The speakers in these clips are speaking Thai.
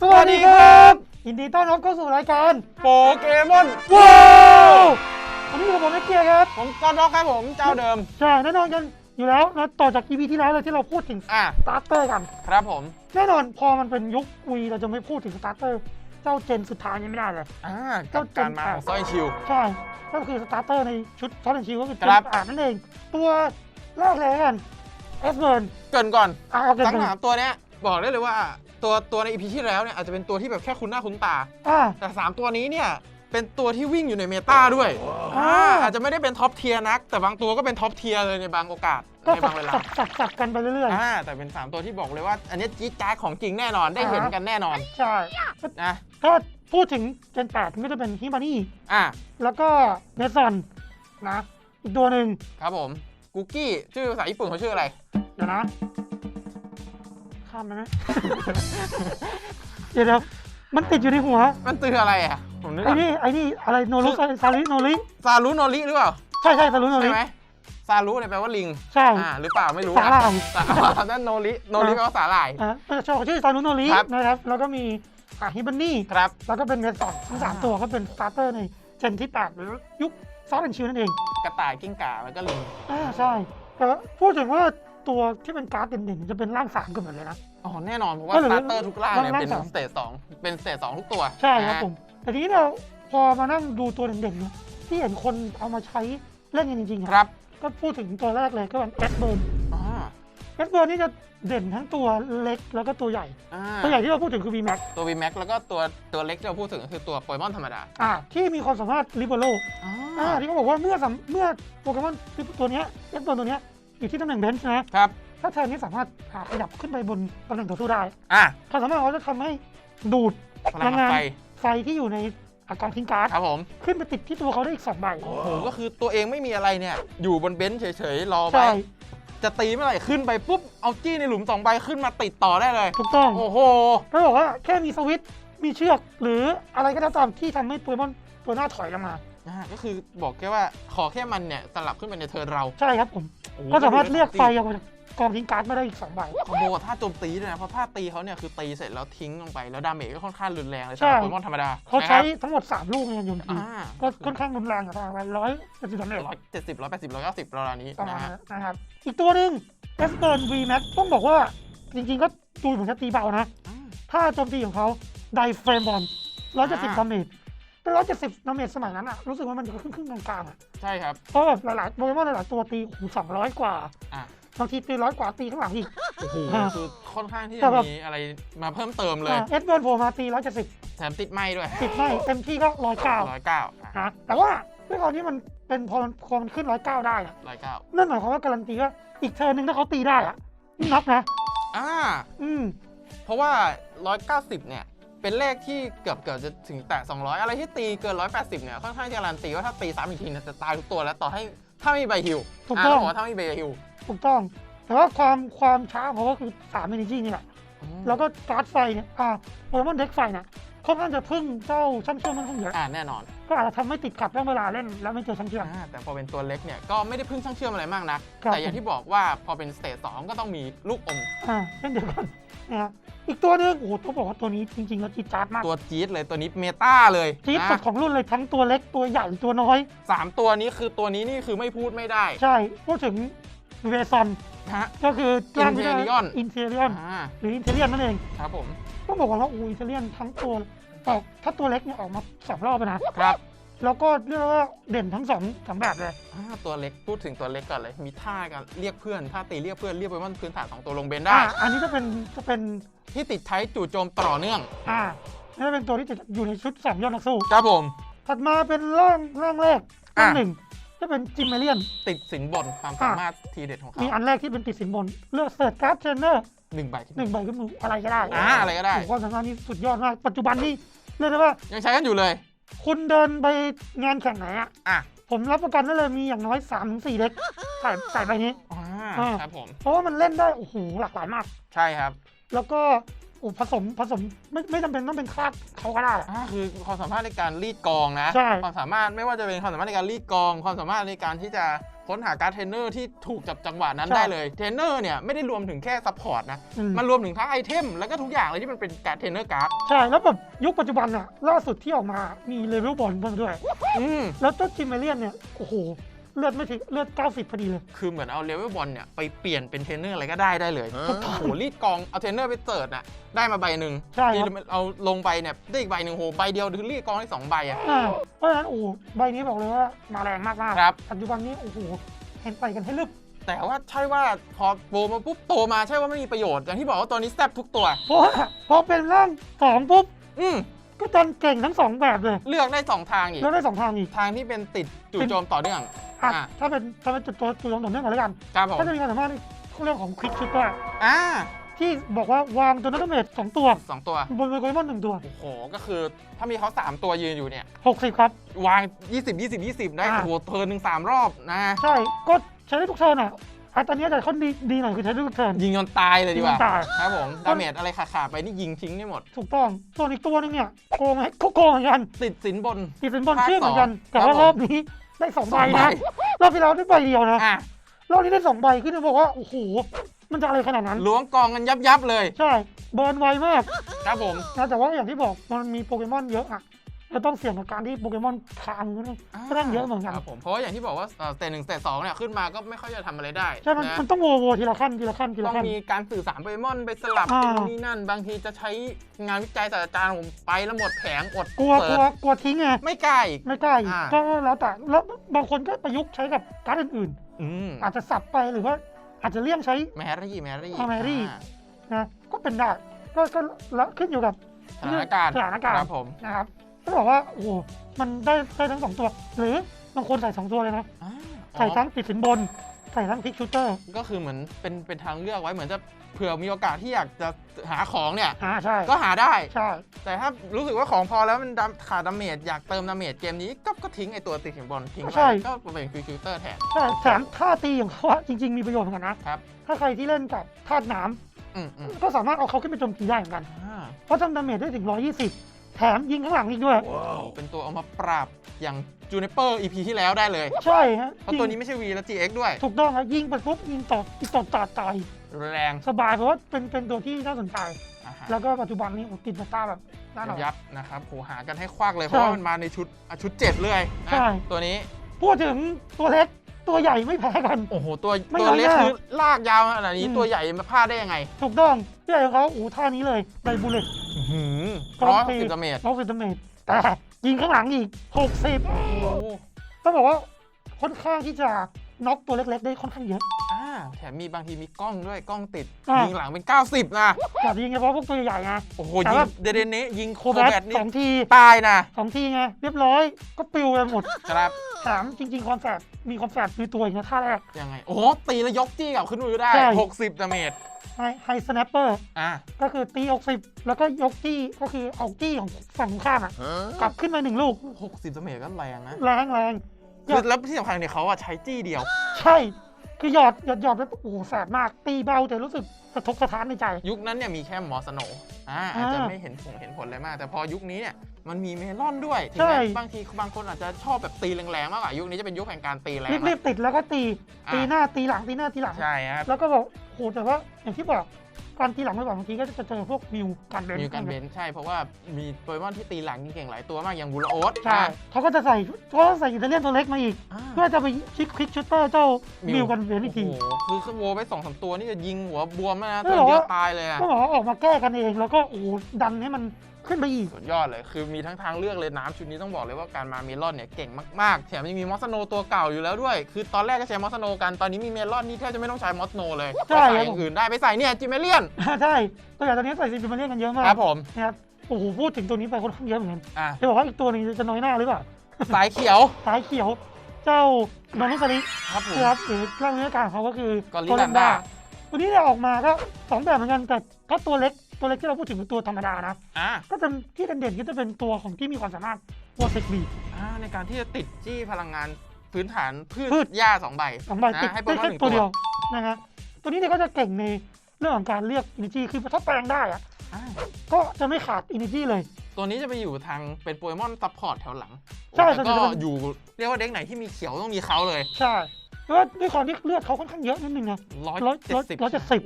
สวัสดีครับ ยินดีต้อนรับเข้าสู่รายการโปเกมอนว้าววันนี้อยู่กับผมแม็กเกียร์ครับ ผมกอนด็อกครับผมเจ้าเดิม ใช่แน่นอนกันอยู่แล้วนะต่อจาก EP ที่แล้วเลยที่เราพูดถึงอะสตาร์เตอร์กัน ครับผม แน่นอนพอมันเป็นยุควีเราจะไม่พูดถึงสตาร์เตอร์ เจ้าเจนสุดท้ายนี้ไม่ได้เลย อ่ากับการมาของสร้อยชิว ใช่ ก็คือสตาร์เตอร์ในชุดทอร์เรนชิวก็คือเจครันบแปดนั่นเอง ตัวแรกเลยกัน เอสเบิร์นเกรินก่อนอะเอาเกินทั้งไปสามตัวเนี้ยบอกได้เลยว่าตัวตัวในอีพีที่แล้วเนี่ยอาจจะเป็นตัวที่แบบแค่คุ้นหน้าคุ้นตา อ่าแต่สามตัวนี้เนี่ยเป็นตัวที่วิ่งอยู่ในเมตาด้วยอ่า อ่าอาจจะไม่ได้เป็นท็อปเทียร์นัก แต่บางตัวก็เป็นท็อปเทียร์เลยในบางโอกาสก็ในสับาบงเวลาสับสับสับกันไปเรื่อย อ่าแต่เป็นสามตัวที่บอกเลยว่า อันนี้จี๊ดจ๊าดของจริงแน่นอนได้เห็นกันแน่นอนๆ ใช่ นะถ้าพูดถึงเจนแปดมันก็จะเป็นฮิมานี่ อะแล้วก็เนซอนนะ อีกตัวหนึ่งครับผม กุกกี้ชื่อภาษาญี่ปุ่นเขาชื่ออะไร เดี๋ยวนะข้ามไปไหม เดี๋ยวเดี๋ยวมันติดอยู่ในหัว มันตืออะไรอะ ผมนึกไอ้นี่ไอ้นี่อะไรโนรุซาซาริโนริซารุโนริหรือเปล่า ใช่ใช่ซารุโนริใช่ไหมซารุเนี่ยแปลว่าลิง ใช่ อ่า หรือเปล่าไม่รู้สาหร่าย สานั่นโนริ โนริแปลว่าสาหร่าย อ่าเออชอบชื่อซารุโนริครับ นะครับ แล้วก็มีอ่าฮิบันนี่ ครับ แล้วก็เป็นเนซอนทั้งสามอ่าตัวก็เป็นสตาร์เตอร์ในเจนที่แปดหรือยุค ซอสแอนชิวนั่นเองกระต่ายกิ้งก่าแล้วก็ลิงอ่าใช่แต่ว่าพูดถึงว่าตัวที่เป็นการ์ดเด่นๆ จะเป็นร่างสามกันหมดเลยนะ อ๋อ แน่นอนเพราะว่าก็เหลืสอตาร์เตอร์ทุกล่างเนี่ยร่างเป็นสองสเตจสองเป็นสเตจสองทุกตัว ใช่ครับนะฮะผม แต่ทีนี้เราพอมานั่งดูตัวเด่นๆเนี่ยที่เห็นคนเอามาใช้เล่นกันจริงๆอะครับ ก็พูดถึงตัวแรกเลยก็เป็นเอสเบิร์น อ่าเอสเบิร์นนี่จะเด่นทั้งตัวเล็กแล้วก็ตัวใหญ่ อ่าตัวใหญ่ที่เราพูดถึงคือ V Max ตัว V Max แล้วก็ตัวตัวเล็กที่เราพูดถึงก็คือตัวโปเกมอนธรรมดาอ่าที่มีความสามารถลิเบโรอ่าอ่าที่เขาบอกว่าเมื่อสำเมื่อโปเกมอนตัวเนี้ยเอสเบิร์นตัวเนี้ยอยู่ที่ตำแหน่งเบนช์นะครับถ้าแทนนี้สามารถหาขยับขึ้นไปบนตำแหน่งต่อสู้ได้อะความสามารถของเขาจะทำให้ดูดพลังงานไฟไฟที่อยู่ในอากองทิ้งการ์ดครับผมขึ้นไปติดที่ตัวเขาได้อีกสองใบโอ้โหก็คือตัวเองไม่มีอะไรเนี่ยอยู่บนเบนซ์เฉยๆรอไปใช่ จะตีเมื่อไหร่ขึ้นไปปุ๊บเอาจี้ในหลุมสองใบขึ้นมาติดต่อได้เลย ถูกต้องโอ้โหเขาบอกว่าแค่มีสวิตช์มีเชือกหรืออะไรก็ตามที่ทำให้โปเกมอนตัวหน้าถอยลงมา อ่าก็คือบอกแค่ว่าขอแค่มันเนี่ยสลับขึ้นไปในเทิร์นเราใช่ครับผมโอ้โหก็สามารถเรียกไฟออกมาจากกองทิ้งการ์ดมาได้อีกสองใบ คอมโบกับท่าโจมตีด้วยนะ เพราะท่าตีเขาเนี่ยคือตีเสร็จแล้วทิ้งลงไปแล้วดาเมจก็ค่อนข้างรุนแรงเลยใช่ สำหรับโปเกมอนธรรมดาเขาใช้นะครับทั้งหมด 3 ลูกในการโยนทีอ่าก็ค่อนข้างรุนแรงอยู่ประมาณร้อยเจ็ดสิบสามเอ็ดร้อยเจ็ดสิบร้อยแปดสิบร้อยเก้าสิบราวๆนี้ประมานะณฮะ นั้นนะครับ อีกตัวหนึ่งเอสเบิร์นวีแม็กต้องบอกว่าจริงๆ ก็ดูเหมือนจะตีเบานะอ่าถ้าโจมตีของเขาไดเฟรมบอลร้อยเจ็ดสิบอ่าดาเมจเป็นร้อยเจ็ดสิบดาเมจสมัยนั้นอะรู้สึกว่ามันจะครึ่งครึ่งๆกลางๆอะใช่ครับ เพราะแบบหลายๆโปเกมอนหลายๆตัวตีโอ้โหสองร้อยกว่าอะบางทีตีร้อยกว่าตีข้างหลังอีกโอ้โหอ่าคือค่อนข้างที่แต่จะแบบมีอะไรมาเพิ่มเติมเลย เอสเบิร์นโผล่มาตีร้อยเจ็ดสิบแถมติดไหมด้วย ติดไม่เต็มที่ก็ร้อยเก้าร้อยเก้านะแต่ว่า ด้วยความที่มันเป็นพอมันพอมันขึ้นร้อยเก้าได้อะร้อยเก้านั่นหมายความว่าการันตีว่าอีกเทอร์นหนึ่งถ้าเขาตีได้อะนับนะ อ่า อืมเพราะว่า190เนี่ย เป็นเลขที่เกือบเกือบจะถึงแตะ200อะไรที่ตีเกิน180เนี่ยค่อนข้างจะการันตีว่าถ้าตีซ้ำอีกทีเนี่ยจะตายทุกตัวแล้วต่อให้ถ้าไม่มีใบฮิวถูกต้องาบกว่าถ้าไม่มีใบฮิวถูกต้อง แต่ว่าความความช้าของเขาก็คือสามเอเนจีนี่แหละ แล้วก็การ์ดไฟเนี่ย อ่าโปเกมอนเด็กไฟเนี่ย ค่อนข้างจะพึ่งเจ้าช่างเชื่อมมันคงเยอะอ่าแน่นอนก็อาจจะทำให้ติดขัดเรื่องเวลาเล่น แล้วไม่เจอช่างเชื่อม อ่าแต่พอเป็นตัวเล็กเนี่ยก็ไม่ได้พึ่งช่างเชื่อมอะไรมากนะครับ แต่อย่างที่บอกว่าพอเป็นสเตจ2ก็ต้องมีลูกอม อ่าเช่นเดียวกันนะฮะอีกตัวหนึงโอ้โหต้องบอกว่าตัวนี้จริงๆแล้วจี๊ดจ๊าดมากตัวจี๊ดเลยตัวนี้เมตาเลยจี๊ดนะสุดของรุ่นเลยทั้งตัวเล็กตัวใหญ่ตัวน้อย สามตัวนี้คือตัวนี้นี่คือไม่พูดไม่ได้ใช่พูดถึงเวซอนนะฮะ ก็คือ Interion อินเทเรียนอ่าหรืออินเทเรียนนั่นเอง ครับผม ต้องบอกว่าอูอินเทเรียนทั้งตัวออกถ้าตัวเล็กเนี่ยออกมาสองรอบแล้วนะครับ แล้วก็เรียกว่าเด่นทั้งสองสองแบบเลยอ่าตัวเล็กพูดถึงตัวเล็กก่อนเลย มีท่าการเรียกเพื่อนท่าตีเรียกเพื่อนเรียกไปว่าพื้นฐานสองตัวลงเบนได้ อ่าอันนี้จะเป็นจะเป็นที่ติดใช้จู่โจมต่อเนื่องอ่านี่จะเป็นตัวที่จะอยู่ในชุดสามยอดนักสู้ครับผม ถัดมาเป็นร่างร่างแรกร่างอะ หนึ่งจะเป็นจิมเมเลียน ติดสินบนความสามารถทีเด็ดของเขามีอันแรกที่เป็นติดสินบนเลือกเสิร์ชการ์ดเทรนเนอร์ หนึ่งใบหนึ่งใบขึ้นมืออะไรก็ได้อ่าอะไรก็ได้โอ้โหความสามารถนี้สุดยอดมาก ปัจจุบันนี่เรียกได้ว่า ยังใช้กันอยู่เลย คุณเดินไปงานแข่งไหนอะอะผมรับประกันได้เลยมีอย่างน้อย3าถึงสเด็กใส่ใส่ไปนี้อ่าอ่าครับผม เพราะว่ามันเล่นได้โอ้โหหลากหลายมาก ใช่ครับ แล้วก็โอ้ผสมผสมไม่ไม่จำเป็นต้องเป็นคลาดเขาก็ได้อะอ่าคือความสามารถในการรีดกองนะ ใช่ ความสามารถไม่ว่าจะเป็นความสามารถในการรีดกอง ความสามารถในการที่จะ ค้นหาการ์ดเทรนเนอร์ที่ถูกจับจังหวะนั้นใช่ได้เลยเทรนเนอร์เนี่ยไม่ได้รวมถึงแค่ซัพพอร์ตนะอืมมันรวมถึงทั้งไอเทมแล้วก็ทุกอย่างเลยที่มันเป็นการ์ดเทรนเนอร์การ์ดใช่แล้วแบบยุคปัจจุบันอะล่าสุดที่ออกมามีเลเวลบอลมาด้วยอืมแล้วเจ้าจิมเมเลียนเนี่ยโอ้โห เลือดไม่ถึงเลือด 90 พอดีเลย คือเหมือนเอาเลเวลบอลเนี่ยไปเปลี่ยนเป็นเทรนเนอร์อะไรก็ได้ได้เลยโอ้โหรีดกองเอาเทรนเนอร์ไปเสิร์ชน่ะได้มาใบหนึ่งใช่ครับที่เอาลงไปเนี่ยได้อีกใบหนึ่งโหใบเดียวถึงรีดกองได้สองใบอะ อ่าเพราะฉะนั้นโอ้โหใบนี้บอกเลยว่ามาแรงมากๆครับ ปัจจุบันนี้โอ้โหเห็นไปกันให้ลึกแต่ว่าใช่ว่าพอโปรมาปุ๊บโตมาใช่ว่าไม่มีประโยชน์อย่างที่บอกว่าตัวนี้แซ่บทุกตัว เพราะว่าพอเป็นร่างสองปุ๊บอืมก็ดันเก่งทั้งสองแบบเลยเลือกได้สองทางอีก แล้วได้สองทางอีก ทางที่เป็นติดจู่โจมต่อเนื่อง อะอะ ถ้าเป็นถ้าเป็นจุดตัวจุดลงต่อเนื่องกันแล้วกันครับผมก็จะมีความสามารถในเรื่องของควิกชิปเปอร์อ่าที่บอกว่าวางตัวนัตเมทสองตัว สองตัว บนโปเกมอนหนึ่งตัว โอ้โห ก็คือถ้ามีเขาสามตัวยืนอยู่เนี่ย 60 ครับ วาง 20 20 20 ได้อ่า โอ้โหเทิร์นหนึ่งสามรอบนะ ใช่ก็ใช้ได้ทุกเทิร์นอะอะตอนนี้แต่เขาดีดีหน่อยคือใช้ได้ทุกเทิร์น ยิงจนตายเลยดีกว่ายิงจนตาย ครับผมดาเมจอะไรขาดๆไปนี่ยิงทิ้งได้หมด ถูกต้อง ส่วนอีกตัวหนึงเนี่ยโกงไหมก็โกงเหมือนกันติดสินบนตีสินบอลภาคชื่อเหมือนกันสองแต่ว่าครับผม รอบนี้ ได้สองใบสองใบ นะรอบที่แล้วได้ใบเดียวนะอะรอบนี้ได้สองใบคือจะบอกว่าโอ้โหมันจะอะไรขนาดนั้นล้วงกองกันยับยับๆเลย ใช่เบิร์นไวมากครับผม นะแต่ว่าอย่างที่บอกมันมีโปเกมอนเยอะอะ เราต้องเสี่ยงกับการที่โปเกมอนค้างก็ก็ต้องเยอะเหมือนกันครับผมเพราะว่าอย่างที่บอกว่าเอ่อสเตจหนึ่งสเตจสองเนี่ยขึ้นมาก็ไม่ค่อยจะทำอะไรได้ใช่มันนะมันต้องโวโวทีละขั้นทีละขั้นทีต้ละองขั้นมีการสื่อสารโปเกมอนไปสลับอ่านู่นนี่นั่น บางทีจะใช้งานวิจัยศาสตราจารย์ผมไปแล้วหมดแผงอดกลัวเสิกลัร์วชกลัวทิ้งไงไม่กล้าอีกไม่กล้าอีกอ่าก็แล้วแต่แล้วบางคนก็ประยุกต์ใช้กับการ์ดอื่นอืมๆอาจจะสับไปหรือว่าอาจจะเลี่ยงใช้แมรี่แมรี่อ่าแมรี่อ่านะก็เป็นได้ก็ก็แล้วขึ้นอยู่กับสถานการณ์สถานการณ์ครับผมนะครับ ก็บอกว่าโอ้โหมันได้ได้ทั้งสองตัว หรือบางคนใส่สองตัวเลยนะอ่าใส่อ๋อทั้งติดสินบน ใส่ทั้งพิกชูเตอร์ก็คือเหมือนเป็นเป็นทางเลือกไว้เหมือนจะเผื่อมีโอกาสที่อยากจะหาของเนี่ย อ่าใช่ก็หาได้ ใช่ แต่ถ้ารู้สึกว่าของพอแล้วมันดำขาดดาเมจอยากเติมดาเมจเกมนี้ก็ก็ทิ้งไอตัวติดสินบนทิ้งไปก็เป็นฟิวเตอร์แทน ใช่แถมท่าตีของเขาอะจริง ๆ มีประโยชน์เหมือนกันนะครับ ถ้าใครที่เล่นกับธาตุน้อืมอืมำก็สามารถเอาเขาขึ้นไปโจมตีได้เหมือนกัน อ่าเพราะทำดาเมจได้ถึง 120 แถมยิงข้างหลังอีกด้วย เป็นตัวเอามาปราบอย่างจูเนเปอร์ EP ที่แล้วได้เลย ใช่ฮะเพราะตัวนี้ไม่ใช่ V และ GX ด้วย ถูกต้องครับยิงไปปุ๊บยิงต่อติดต่อตาตาย แรง สบายเพราะว่าเป็นเป็นตัวที่น่าสนใจอ่าฮะแล้วก็ปัจจุบันนี้โอ้ติดมาตาแบบน่าหนอนยับนะครับโหหากันให้ควักเลยเพใช่ราะว่ามันมาในชุดอะชุดเจ็ดเลยนะใช่ตัวนี้พูดถึงตัวเล็กตัวใหญ่ไม่แพ้กัน โอ้โห ตัวไม่ตัวเล็กน้อยหน้าคือลากยาวขนาดนี้อืมตัวใหญ่มาพลาดได้ยังไง ถูกต้องที่ใหญ่ของเขาโอ้ท่านี้เลยไดบูเลต ร้อยสิบดาเมจร้อยสิบดาเมจแต่ยิงข้างหลังอีก60โอ้โหต้องบอกว่าค่อนข้างที่จะน็อกตัวเล็ก ๆ ได้ค่อนข้างเยอะอ่า แถมมีบางทีมีกล้องด้วยกล้องติดอ่ายิยิงหลังเป็น 90 นะแต่ยิงเฉพาะพวกตัวใหญ่ๆไง โอ้โห แต่ยิงว่า เดเดเนะยิงโคโคแบแบททนี่สองทีตายนะสองทีไง เรียบร้อยก็ปิวไปหมดครับ แถมจริง ๆ ความแสบมีความแสบในตัวอีกนะท่าแรก ยังไง โอ้โห ตีแล้วยกจี้กลับขึ้นมือได้ ใช่ 60ดาเมจไฮไฮสแนปเปอร์อ่าก็คือตี60แล้วก็ยกจี้ก็คือเอาจี้ของฝั่งตรงข้ามอะกลับขึ้นมาหนึ่งลูก60ดาเมจก็แรงนะแรงแรง คือแล้วที่สำคัญเนี่ยเขาอะใช้จี้เดียว ใช่ คือหยอดหยอดหยอดแล้วโอ้โหแสบมาก ตีเบาแต่รู้สึกสะทกสะท้านในใจ ยุคนั้นเนี่ยมีแค่มอสโนอ่าอาจจะไม่เห็นผลเห็นผลอะไรมาก แต่พอยุคนี้เนี่ยมันมีเมลอนด้วยถึงใช่แม้บางทีบางคนอาจจะชอบแบบตีแรงๆมากกว่ายุคนี้จะเป็นยุคแห่งการตีแรงรีบรีบติดแล้วก็ตีอะตีหน้าตีหลังตีหน้าตีหลังใช่ครับแล้วก็บอกโหแต่ว่าอย่างที่บอก การตีหลังไม่บอกบางทีก็จะเจอพวกมิวกันเบนมีการเบนใช่เพราะว่ามีโปเกมอนที่ตีหลังเก่งๆหลายตัวมากอย่างบูลโอสใช่เขาก็จะใส่เขาก็ใส่อิตาเลียนตัวเล็กมาอีกอ่าเพื่อจะไปชิคควิกชูเตอร์เจ้ามิวมิวกันเบนอีกทีโอ้โหคือขโมยไปสองสามตัวนี่จะยิงหัวบวมนะเอตัวอเดียวว่าตายเลยอะก็บอกว่าออกมาแก้กันเองแล้วก็โอ้โหดันให้มัน ขึ้นไปอีกสุดยอดเลยคือมีทั้งทางเลือกเลยน้ำชุดนี้ต้องบอกเลยว่าการมาเมลอนเนี่ยเก่งมากๆแถมยังมีมอสโนตัวเก่าอยู่แล้วด้วย คือตอนแรกก็ใช้มอสโนกันตอนนี้มีเมลอนนี่แทบจะไม่ต้องใช้มอสโนเลยใช่ไปใส่ครับอย่างอื่นได้ไปใส่เนี่ยจิเมเลียนใช่ตัวอย่างตอนนี้ใส่ซิมมาเรียนกันเยอะมากครับผมนะครับโอ้โหพูดถึงตัวนี้ไปค่อนข้างเยอะเหมือนกันอะจะบอกว่าอีกตัวหนึงจะน้อยหน้าหรือเปล่าสายเขียวสายเขียว เจ้าโดนุสลิครับผมนะครับหรือร่างเนื้อการของเขาก็คือกอริลลาด้าตัวนี้เนี่ยออกมาก็สองแบบเหมือนกันแต่ถ้าตัวเล็ก ตัวเล็กที่เราพูดถึงคือตัวธรรมดานะ อะก็จะที่เด่นๆก็จะเป็นตัวของที่มีความสามารถวอร์เซกบีอะในการที่จะติดจี้พลังงานพื้นฐานพืพืช ชหญ้าสองใบสองใบติดนะให้โปได้เกมอนหนึ่งแค่ตัวตัเดีวยวนะฮะตัวนี้เนี่ยก็จะเก่งในเรื่องของการเรียกอินดิจีคือถ้าแปลงได้อะอะก็จะไม่ขาดอินดิจีเลย ตัวนี้จะไปอยู่ทางเป็นโปเกมอนซัพพอร์ตแถวหลังใช่แล้วส่วนใหญ่ก็จะเป็นอยู่เรียกว่าเด็กไหนที่มีเขียวต้องมีเขาเลย ใช่ แล้วด้วยความที่เลือดเขาค่อนข้างเยอะนิดนึงนะร้อยร้อยเจ็ร้อดยสิบร้อยเจ็ดสิบ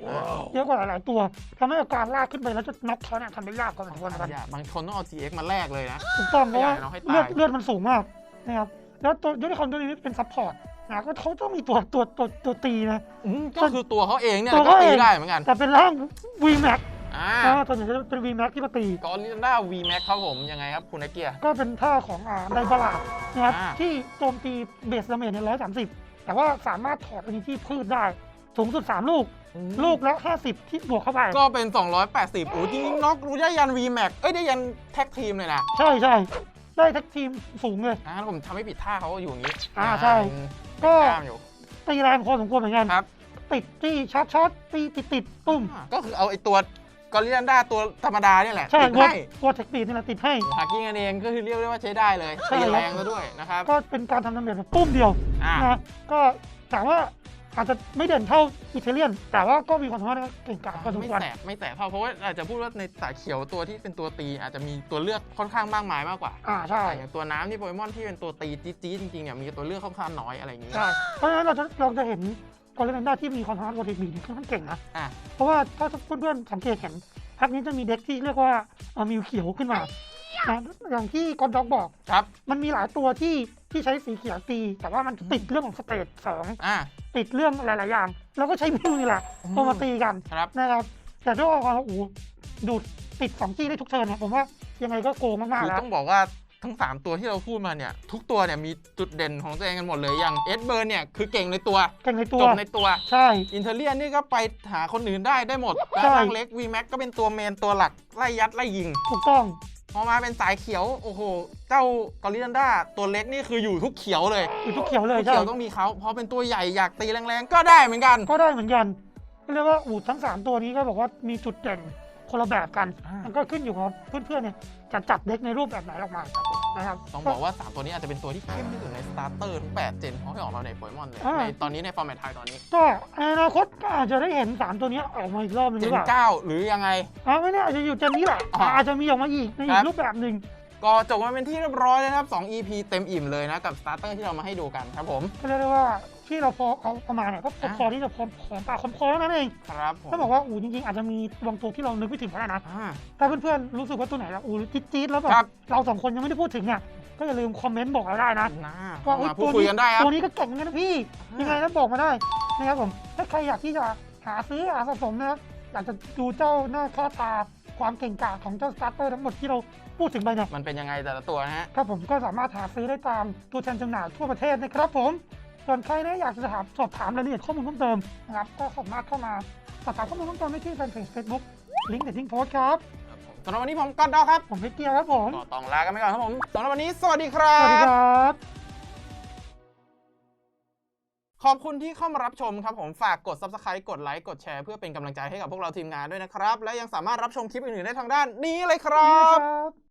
เยอะกว่าหลายๆตัวทำให้การลากขึ้นไปแล้วจะน็อกเขาเนี่ยทำได้ยากกว่าเหมือนกัน บางคนต้องเอา GX มาแลกเลยนะ ถูกต้องเพราะว่าไม่อยากให้น้องให้ตาย เลือดเลือดมันสูงมากนะครับแล้วตัวยูนิคอร์นตัวนี้เป็นซัพพอร์ตนะก็เขาต้องมีตัวตัวตัวตัวตีนะ อืมก็คือตัวเขาเองเนี่ยตัวก็เขาตีเองได้เหมือนกันแต่เป็นร่าง VMAX อ่าอ่าตัวนี้จะเป็น VMAX ที่มาตี กอริลล่า V Max ครับผมยังไงครับคุณนักเกียร์ ก็เป็นท่าของอ่าไดบาลาดนะครับอ่า ที่โจมตีเบสดาเมจในร้อยสามสิบ แต่ว่าสามารถถอดอันนี้ที่พืชได้ สูงสุด 3 ลูก ลูกละ 50 ที่บวกเข้าไป ก็เป็น 280โอ้จริงๆน็อกรู้ได้ยัน V Max เอ้ยได้ยันแท็กทีมเลยนะ ใช่ใช่ได้ทักทีมสูงเลยอ่าผมทำไม่ผิดท่าเขาอยู่อย่างนี้อ่าใช่อืมก็ กล้ามอยู่ ตีแรงพอสมควรเหมือนกันครับ ติดตีช็อตช็อตตีติดติดปุ้มอ่าก็คือเอาไอ้ตัว กอริลล่าตัวธรรมดาเนี่ยแหละใช่ติดวัวให้วัวเทคปีดนี่แหละติดให้ หากิ้งกันเองก็คือเรียกได้ว่าใช้ได้เลยใช่ตีครับ แรงซะด้วยนะครับก็เป็นการทำดาเมจแบบปุ้มเดียวอ่านะก็ถามว่าอาจจะไม่เด่นเท่าอิตาเลียน แต่ว่าก็มีความสามารถในการเก่งกาจพอสมไม่ควร แสบไม่แสบเท่าเพราะว่าอาจจะพูดว่าในสายเขียวตัวที่เป็นตัวตี อาจจะมีตัวเลือกค่อนข้างมากมายมากกว่าอ่าใช่อย่างตัวน้ำที่โปเกมอนที่เป็นตัวตีจี๊ดๆจริงๆเนี่ยมีตัวเลือกค่อนข้างน้อยอะไรอย่างนี้ ใช่ เพราะฉะนั้นเราจะเราจะเห็นก อริลเลนด้าที่มีความสามารถวัวเทคปีดค่อนข้างเก่งนะอะเพราะว่าถ้าเพื่อนๆสังเกตเห็นพักนี้จะมีเด็กที่เรียกว่าเอ่อมิวเขียวขึ้นมานะอย่างที่กอนด็อกบอก ครับมันมีหลายตัวที่ที่ใช้สีเขียวตี แต่ว่ามันติดเรื่องของสเตจสองอะ ติดเรื่องหลาย ๆ อย่าง แล้วก็ใช้มิวนี่แหละอืม เอามาตีกันครับ นะครับแต่ด้วยความว่าโอ้โหดูดติดสองจี้ได้ทุกเทิร์นเนี่ยผมว่ายังไงก็โกงมาก คืๆอแล้ว ต้องบอกว่า ทั้ง 3 ตัวที่เราพูดมาเนี่ย ทุกตัวเนี่ยมีจุดเด่นของตัวเองกันหมดเลยอย่างเอ็ดเบิร์นเนี่ยคือเก่งในตัวเก่งในตัจวบในตัว ใช่ อินเทเลียนนี่ก็ไปหาคนอื่นได้ได้หมดใช่แล้วร่างเล็ก V Max ก็เป็นตัวเมนตัวหลักไล่ยัดไล่ยิง ถูกต้องพอมาเป็นสายเขียวโอ้โห เจ้ากอริลลันดาตัวเล็กนี่คืออยู่ทุกเขียวเลยอยู่ทุกเขียวเลยทุกใช่เขียวต้องมีเขาพอเป็นตัวใหญ่อยากตีแรงๆ ก็ได้เหมือนกัน ก็ได้เหมือนกันก็เรียกว่าอูดทั้งสามตัวนี้ก็บอกว่ามีจุดเด่นคนละแบบกันอ่ามัมันก็ขึ้นอยู่กับเพื่อนๆเนี่ยจะจัดเด็กในรูปแบบไหนออกมา นะครับ ต้องบอกว่า 3 ตัวนี้อาจจะเป็นตัวที่เข้มที่สุดในสตาร์เตอร์ทุก8เจนของที่ออกมาในโปเกมอนเลย อ่า ในตอนนี้ในฟอร์แมตไทยตอนนี้ ก็ในอนาคตก็อาจจะได้เห็นสามตัวเนี้ยออกมาอีกรอบหนึงหเจรือนเปล่าเก้าหรือยังไง อ่าไม่แน่อาจจะอยู่เจนนี้แหละอ๋อออาจจะมีออกมาอีกในอีครักบ รูปแบบหนึ่งก็จบมาเป็นที่เรียบร้อยแล้วนะครับ 2 EP เต็มอิ่มเลยนะ กับสตาร์เตอร์ที่เรามาให้ดูกันครับผม ก็เรียกได้ว่า ที่เราพอเอาเอามาเนี่ยก็พออ่า พอที่จะพอหอมปากหอมคอเท่านั้นเองครับผมถ้าบอกว่าอูจริงๆอาจจะมีบางตัวที่เรานึกไม่ถึงก็ได้นะอ่า ถ้าเพื่อนๆรู้สึกว่าตัวไหนละอูจี๊ดๆแล้วแบครับบเราสองคนยังไม่ได้พูดถึงเนี่ยก็อย่าลืมคอมเมนต์บอกเราได้นะนะว่าเข้าอุ๊ยมาพูดคุยกันได้ครับ ตัวนี้ก็เก่งเหมือนกันนะพี่ยังไงแล้วบอกมาได้นะครับผม ถ้าใครอยากที่จะหาซื้อหาสะสมนะครับอยากจะดูเจ้าหน้าค่าตาความเก่งกาจของเจ้าสตาร์เตอร์ทั้งหมดที่เราพูดถึงไปเนี่ยมันเป็นยังไงแต่ละตัวนะฮะ ครับผมก็สามารถหาซื้อได้ตามตัวแทนจำหน่ายทั่วประเทศนะครับผม ส่วนใครนะอยากจะถามสอบถามรายละเอียดข้อมูลเพิ่มเติมนะครับก็สามารถเข้ามาสอบถามข้อมูลเพิ่มเติมได้ที่แฟนเพจ Facebook ลิงก์เดทิ้งโพสต์ครับ สำหรับวันนี้ผมก็ดอกครับผมเพชรเกียร์ครับผมก็ต้องลากันไปก่อนครับผมสำหรับวันนี้สวัสดีครัสวัสดีบ ครับ ขอบคุณที่เข้ามารับชมครับผมฝากกด subscribe กดไลค์กดแชร์เพื่อเป็นกำลังใจให้กับพวกเราทีมงานด้วยนะครับ และยังสามารถรับชมคลิปอื่นๆได้ทางด้านนี้เลยครันี่นะบครับ